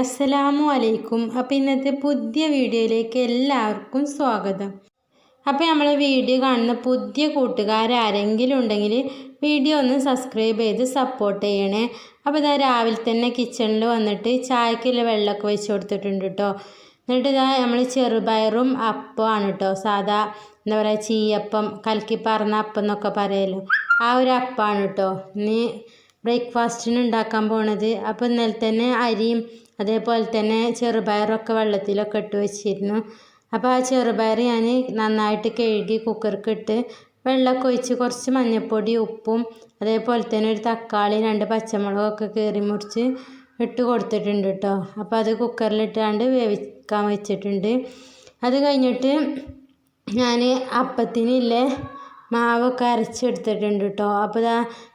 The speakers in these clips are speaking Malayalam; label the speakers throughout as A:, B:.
A: അസ്സലാമു അലൈക്കും. അപ്പോൾ ഇന്നത്തെ പുതിയ വീഡിയോയിലേക്ക് എല്ലാവർക്കും സ്വാഗതം. അപ്പോൾ നമ്മൾ വീഡിയോ കാണുന്ന പുതിയ കൂട്ടുകാരാരെങ്കിലും ഉണ്ടെങ്കിൽ വീഡിയോ ഒന്ന് സബ്സ്ക്രൈബ് ചെയ്ത് സപ്പോർട്ട് ചെയ്യണേ. അപ്പോൾ ഇതാ രാവിലെ തന്നെ കിച്ചണിൽ വന്നിട്ട് ചായക്കുള്ള വെള്ളമൊക്കെ വെച്ച് കൊടുത്തിട്ടുണ്ട് കേട്ടോ എന്നിട്ട് ഇതാ നമ്മൾ ചെറുപയറും അപ്പമാണ് കേട്ടോ സാധാ എന്താ പറയുക ചീയപ്പം കലക്കി പറഞ്ഞ അപ്പം എന്നൊക്കെ പറയല്ലോ ആ ഒരു അപ്പമാണ് കേട്ടോ നീ ബ്രേക്ക്ഫാസ്റ്റിന് ഉണ്ടാക്കാൻ പോണത്. അപ്പോൾ ഇന്നലെ തന്നെ അരിയും അതേപോലെ തന്നെ ചെറുപയറൊക്കെ വെള്ളത്തിലൊക്കെ ഇട്ട് വെച്ചിരുന്നു. അപ്പോൾ ആ ചെറുപയർ ഞാൻ നന്നായിട്ട് കഴുകി കുക്കർക്ക് ഇട്ട് വെള്ളമൊക്കെ ഒഴിച്ച് കുറച്ച് മഞ്ഞൾപ്പൊടി ഉപ്പും അതേപോലെ തന്നെ ഒരു തക്കാളി രണ്ട് പച്ചമുളകൊക്കെ കീറി മുറിച്ച് ഇട്ട് കൊടുത്തിട്ടുണ്ട് കേട്ടോ. അപ്പോൾ അത് കുക്കറിലിട്ടാണ്ട് വേവിക്കാൻ വെച്ചിട്ടുണ്ട്. അത് കഴിഞ്ഞിട്ട് ഞാൻ അപ്പത്തിനില്ലേ മാവൊക്കെ അരച്ചെടുത്തിട്ടുണ്ട് കേട്ടോ. അപ്പോൾ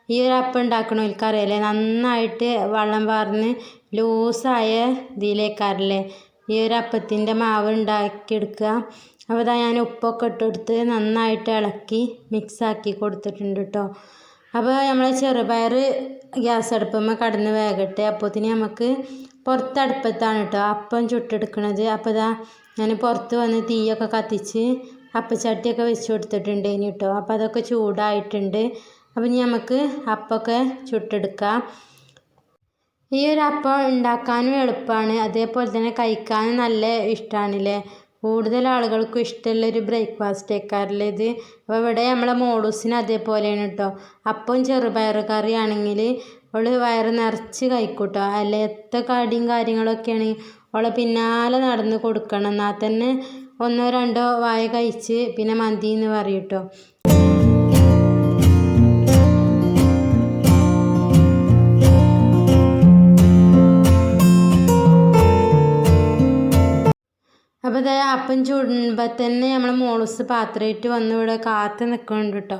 A: ഈ ഒരു അപ്പം ഉണ്ടാക്കണവർക്കറിയില്ലേ നന്നായിട്ട് വെള്ളം പാർന്ന് ലൂസായ ഇതിലേക്കാരല്ലേ? ഈ ഒരു അപ്പത്തിന്റെ മാവ് ഉണ്ടാക്കിയെടുക്കുക. അപ്പോൾ ഞാൻ ഉപ്പൊക്കെ ഇട്ടെടുത്ത് നന്നായിട്ട് ഇളക്കി മിക്സാക്കി കൊടുത്തിട്ടുണ്ട് കേട്ടോ അപ്പോൾ നമ്മൾ ചെറുപയർ ഗ്യാസ് അടുപ്പമ്മ കടന്ന് വേകട്ടെ. അപ്പോത്തിന് നമുക്ക് പുറത്ത് അടുപ്പത്താണ് കേട്ടോ അപ്പം ചുട്ടെടുക്കണത്. അപ്പോൾ ഇതാ ഞാൻ പുറത്ത് വന്ന് തീയൊക്കെ കത്തിച്ച് അപ്പച്ചട്ടിയൊക്കെ വെച്ച് കൊടുത്തിട്ടുണ്ട് ഇനി കേട്ടോ അപ്പോൾ അതൊക്കെ ചൂടായിട്ടുണ്ട്. അപ്പോൾ ഇനി നമുക്ക് അപ്പമൊക്കെ ചുട്ടെടുക്കാം. ഈ ഒരു അപ്പം ഉണ്ടാക്കാനും എളുപ്പമാണ് അതേപോലെ തന്നെ കഴിക്കാനും നല്ല ഇഷ്ടമാണല്ലേ കൂടുതൽ ആളുകൾക്കും ഇഷ്ടമുള്ള ഒരു ബ്രേക്ക്ഫാസ്റ്റ് ആക്കാറില്ല ഇത്? അപ്പോൾ ഇവിടെ നമ്മളെ മോഡൂസിന് അതേപോലെയാണ് കേട്ടോ. അപ്പം ചെറുപയർ കറി ആണെങ്കിൽ അവൾ വയറ് നിറച്ച് കഴിക്കൂട്ടോ. അല്ല എത്ര കടിയും കാര്യങ്ങളൊക്കെയാണ് അവളെ പിന്നാലെ നടന്ന് കൊടുക്കണം. എന്നാൽ തന്നെ ഒന്നോ രണ്ടോ വായ കഴിച്ച് പിന്നെ മതി എന്ന് പറയും ഇതേ അപ്പം ചുടുമ്പോൾ തന്നെ നമ്മൾ മോളൂസ് പാത്രമായിട്ട് വന്ന് ഇവിടെ കാത്ത് നിൽക്കുന്നുണ്ട് കേട്ടോ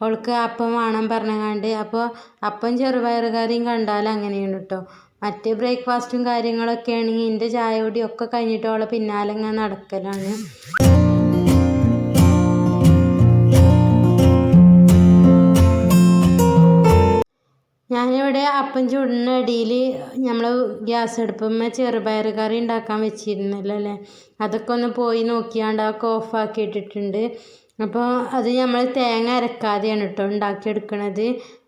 A: അവൾക്ക് അപ്പം വേണം പറഞ്ഞങ്ങാണ്ട്. അപ്പോൾ അപ്പം ചെറുപയറുകാരെയും കണ്ടാൽ അങ്ങനെയാണ് കേട്ടോ മറ്റേ ബ്രേക്ക്ഫാസ്റ്റും കാര്യങ്ങളൊക്കെ ആണെങ്കിൽ എന്റെ ചായ കൂടി ഒക്കെ കഴിഞ്ഞിട്ട് അവളെ പിന്നാലെ ഇങ്ങനെ നടക്കലാണ്. അപ്പം ചുടുന്ന ഇടയിൽ നമ്മൾ ഗ്യാസ് അടുപ്പുമ്മ ചെറുപയർ കറി ഉണ്ടാക്കാൻ വെച്ചിരുന്നല്ലോ അല്ലേ? അതൊക്കെ ഒന്ന് പോയി നോക്കിയാണ്ട് അതൊക്കെ ഓഫാക്കി ഇട്ടിട്ടുണ്ട്. അപ്പോൾ അത് നമ്മൾ തേങ്ങ അരക്കാതെയാണ് കേട്ടോ ഉണ്ടാക്കിയെടുക്കണത്.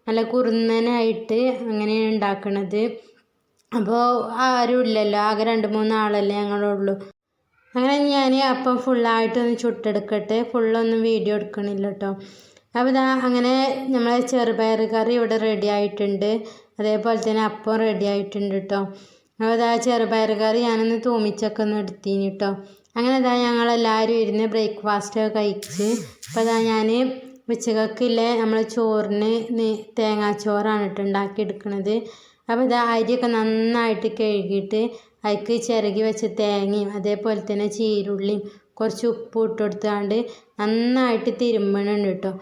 A: നല്ല കുറുന്നനായിട്ട് അങ്ങനെയാണ് ഉണ്ടാക്കണത്. അപ്പോൾ ആരും ഇല്ലല്ലോ. ആകെ രണ്ട് മൂന്ന് ആളല്ലേ ഞങ്ങളുള്ളൂ. അങ്ങനെ ഞാൻ അപ്പം ഫുള്ളായിട്ടൊന്ന് ചുട്ടെടുക്കട്ടെ. ഫുള്ളൊന്നും വീഡിയോ എടുക്കണില്ല കേട്ടോ. അപ്പോൾ ഇതാ അങ്ങനെ നമ്മളെ ചെറുപയർ കറി ഇവിടെ റെഡി ആയിട്ടുണ്ട്. അതേപോലെ തന്നെ അപ്പം റെഡി ആയിട്ടുണ്ട് കേട്ടോ അപ്പോൾ അതാ ചെറുപയർ കറി ഞാനൊന്ന് തൂമിച്ചൊക്കെ ഒന്ന് എടുത്തിന് കേട്ടോ അങ്ങനെ ഇതാ ഞങ്ങളെല്ലാവരും ഇരുന്ന് ബ്രേക്ക്ഫാസ്റ്റ് ഒക്കെ കഴിച്ച് അപ്പോൾ അതാ ഞാൻ ഉച്ചക്കൊക്കില്ലേ നമ്മൾ ചോറിന് തേങ്ങാച്ചോറാണ് കേട്ടോ ഉണ്ടാക്കിയെടുക്കണത്. അപ്പോൾ ഇതാ അരിയൊക്കെ നന്നായിട്ട് കഴുകിയിട്ട് അതിക്ക് ചിരകി വെച്ച തേങ്ങയും അതേപോലെ തന്നെ ചീരുള്ളിയും കുറച്ച് ഉപ്പ് ഇട്ട് കൊടുത്താണ്ട് നന്നായിട്ട് തിരുമ്പണുണ്ട് കേട്ടോ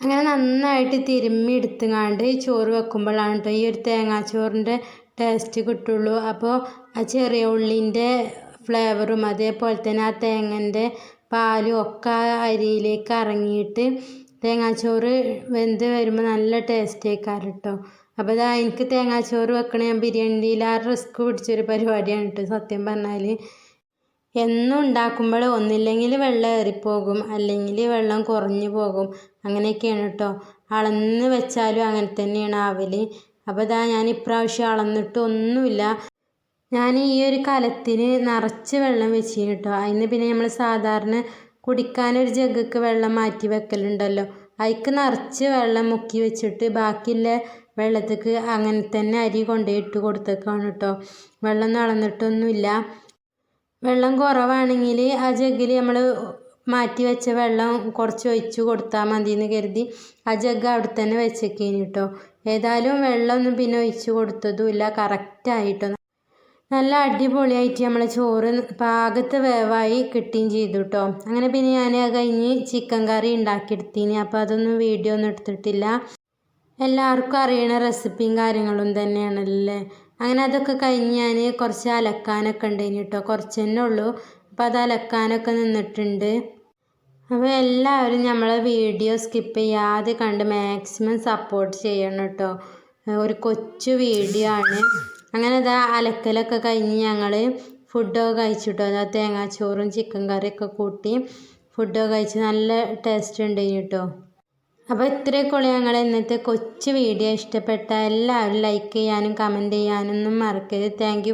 A: അങ്ങനെ നന്നായിട്ട് തിരുമ്മി എടുത്തുങ്ങാണ്ട് ചോറ് വെക്കുമ്പോഴാണ് കേട്ടോ ഈ ഒരു തേങ്ങാച്ചോറിന്റെ ടേസ്റ്റ് കിട്ടുള്ളൂ. അപ്പോൾ ആ ചെറിയ ഉള്ളിന്റെ ഫ്ലേവറും അതേപോലെ തന്നെ ആ തേങ്ങന്റെ പാലും ഒക്കെ അരിയിലേക്ക് ഇറങ്ങിയിട്ട് തേങ്ങാച്ചോറ് വെന്ത് വരുമ്പോൾ നല്ല ടേസ്റ്റ് ആയിക്കാറ് കേട്ടോ അപ്പോൾ ഇതാ എനിക്ക് തേങ്ങാച്ചോറ് വെക്കണ ഞാൻ ബിരിയാണിയിൽ ആ റിസ്ക് പിടിച്ചൊരു പരിപാടിയാണ് കേട്ടോ സത്യം പറഞ്ഞാൽ എന്നും ഉണ്ടാക്കുമ്പോൾ ഒന്നില്ലെങ്കിൽ വെള്ളം ഏറിപ്പോകും അല്ലെങ്കിൽ വെള്ളം കുറഞ്ഞു പോകും. അങ്ങനെയൊക്കെയാണ് കേട്ടോ. അളന്ന് വെച്ചാലും അങ്ങനെ തന്നെയാണ് ആവൽ അപ്പോൾ ഇതാ ഞാൻ ഇപ്രാവശ്യം അളന്നിട്ട് ഒന്നുമില്ല. ഞാൻ ഈ ഒരു കലത്തിന് നിറച്ച് വെള്ളം വെച്ചിന് കേട്ടോ. അതിന് പിന്നെ നമ്മൾ സാധാരണ കുടിക്കാനൊരു ജഗ്ഗക്ക് വെള്ളം മാറ്റി വെക്കലുണ്ടല്ലോ. അതിക്ക് നിറച്ച് വെള്ളം മുക്കി വെച്ചിട്ട് ബാക്കിയുള്ള വെള്ളത്തേക്ക് അങ്ങനെ തന്നെ അരി കൊണ്ടുപോയി ഇട്ട് കൊടുത്തേക്കാണ് കേട്ടോ. വെള്ളം അളന്നിട്ടൊന്നുമില്ല വെള്ളം കുറവാണെങ്കിൽ ആ ജഗ്ഗിൽ നമ്മൾ മാറ്റി വെച്ച വെള്ളം കുറച്ച് ഒഴിച്ച് കൊടുത്താൽ മതി എന്ന് കരുതി ആ ജഗ്ഗ് അവിടെ തന്നെ വെച്ചേക്കേനി കേട്ടോ ഏതായാലും വെള്ളമൊന്നും പിന്നെ ഒഴിച്ച് കൊടുത്തതുമില്ല. കറക്റ്റായിട്ടോ നല്ല അടിപൊളിയായിട്ട് നമ്മൾ ചോറ് പാകത്ത് വേവായി കിട്ടുകയും ചെയ്തു കേട്ടോ അങ്ങനെ പിന്നെ ഞാൻ കഴിഞ്ഞ് ചിക്കൻ കറി ഉണ്ടാക്കിയെടുത്തിന്. അപ്പോൾ അതൊന്നും വീഡിയോ ഒന്നും എടുത്തിട്ടില്ല. എല്ലാവർക്കും അറിയണ റെസിപ്പിയും കാര്യങ്ങളും തന്നെയാണല്ലേ? അങ്ങനെ അതൊക്കെ കഴിഞ്ഞ് ഞാൻ കുറച്ച് അലക്കാനൊക്കെ ഉണ്ടായിന് കേട്ടോ കുറച്ച് തന്നെ ഉള്ളൂ. അപ്പോൾ അത് അലക്കാനൊക്കെ നിന്നിട്ടുണ്ട്. അപ്പോൾ എല്ലാവരും നമ്മളെ വീഡിയോ സ്കിപ്പ് ചെയ്യാതെ കണ്ട് മാക്സിമം സപ്പോർട്ട് ചെയ്യണം കേട്ടോ ഒരു കൊച്ചു വീഡിയോ ആണ്. അങ്ങനെ ഇതാ അലക്കലൊക്കെ കഴിഞ്ഞ് ഞങ്ങൾ ഫുഡൊക്കെ കഴിച്ചിട്ടോ അതാ തേങ്ങാച്ചോറും ചിക്കൻ കറിയൊക്കെ കൂട്ടി ഫുഡൊക്കെ കഴിച്ച് നല്ല ടേസ്റ്റ് ഉണ്ട് കേട്ടോ അപ്പോൾ ഇത്രയൊക്കെ ഉള്ളൂ ഞങ്ങളുടെ ഇന്നത്തെ കൊച്ചു വീഡിയോ. ഇഷ്ടപ്പെട്ട എല്ലാവരും ലൈക്ക് ചെയ്യാനും കമന്റ് ചെയ്യാനൊന്നും മറക്കരുത്. താങ്ക്